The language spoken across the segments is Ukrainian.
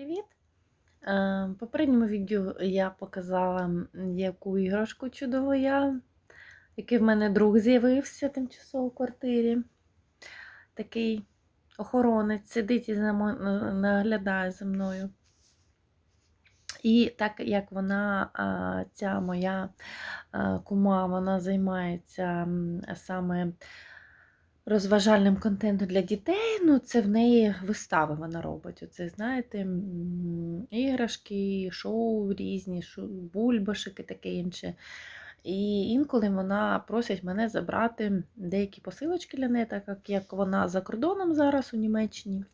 Привіт! Е, В попередньому відео я показала, яку іграшку чудову я, який в мене друг з'явився тимчасово в квартирі. Такий охоронець сидить і на- наглядає за мною. І так як вона, ця моя кума, вона займається саме розважальним контентом для дітей, ну це в неї вистави вона робить. Оце, знаєте, іграшки, шоу різні, шо- бульбашики, таке інше. І інколи вона просить мене забрати деякі посилочки для неї, так як- вона за кордоном зараз у Німеччині.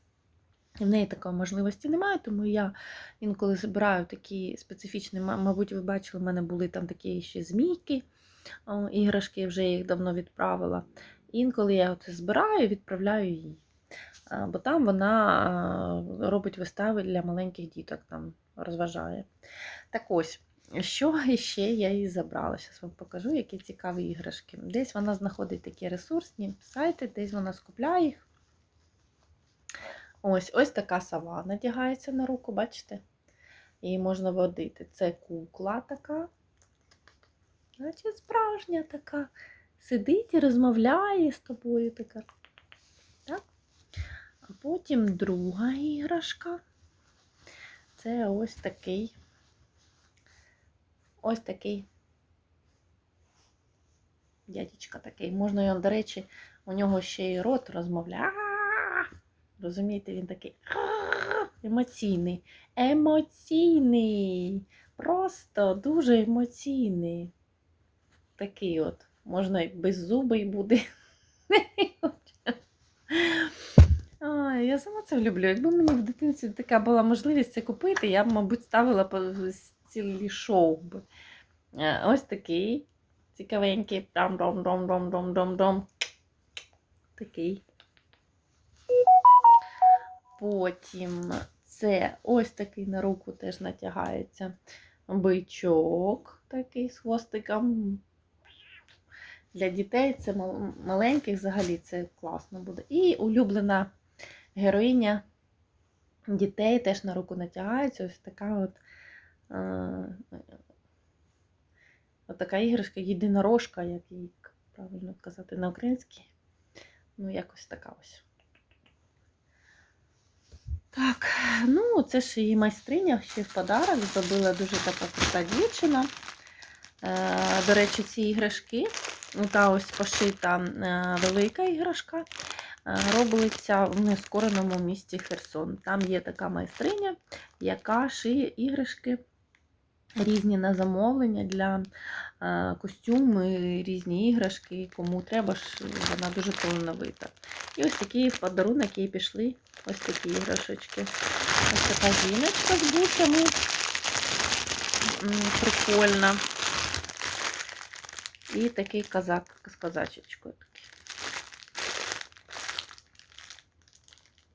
І в неї такої можливості немає, тому я інколи збираю такі специфічні, ма- мабуть, ви бачили, в мене були там такі ще змійки, іграшки, я вже їх давно відправила. Інколи я от збираю і відправляю їй. Бо там вона робить вистави для маленьких діток, там розважає. Так ось, що ще я їй забрала? Зараз вам покажу, які цікаві іграшки. Десь вона знаходить такі ресурсні сайти, десь вона скупляє їх. Ось ось така сова надягається на руку, бачите? Її можна водити. Це кукла така, наче справжня така. Сидить і розмовляє з тобою така. Так? А потім друга іграшка. Це ось такий. Ось такий. Дядечка такий. Можна його, до речі, у нього ще й рот розмовляє. Розумієте, він такий емоційний. Емоційний. Просто дуже емоційний. Такий от. Можна і беззубий буде. Я сама це люблю. Якби мені в дитинстві така була можливість це купити, я б, мабуть, ставила по цілі шоу. Е, Ось такий цікавенький. Дом-дом-дом-дом-дом-дом-дом. Такий. Потім це ось такий на руку теж натягається бичок такий з хвостиком. Для дітей це маленьких взагалі це класно буде. І улюблена героїня дітей теж на руку натягається. Ось така от, е, от така іграшка, єдинорожка, як її правильно казати на українській. Ну, якось така ось. Так, ну це ж її майстриня ще в подарок зробила дуже така крута дівчина. Е, До речі, ці іграшки, та ось пошита е, велика іграшка, е, робиться в нескореному місті Херсон. Там є така майстриня, яка шиє іграшки різні на замовлення для е, костюми, різні іграшки. Кому треба, вона дуже талановита. І ось такі в подарунок їй пішли ось такі іграшечки. Ось така жіночка з бусами. Прикольна. І такий казак з казачечкою. такий.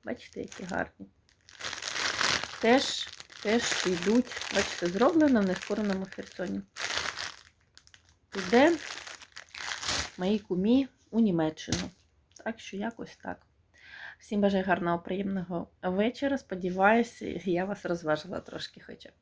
Бачите, які гарні. Теж, теж йдуть, бачите, зроблено в нескореному Херсоні. Піде моїй кумі у Німеччину. Так що якось так. Всім бажаю гарного, приємного вечора. Сподіваюся, я вас розважила трошки хоча б.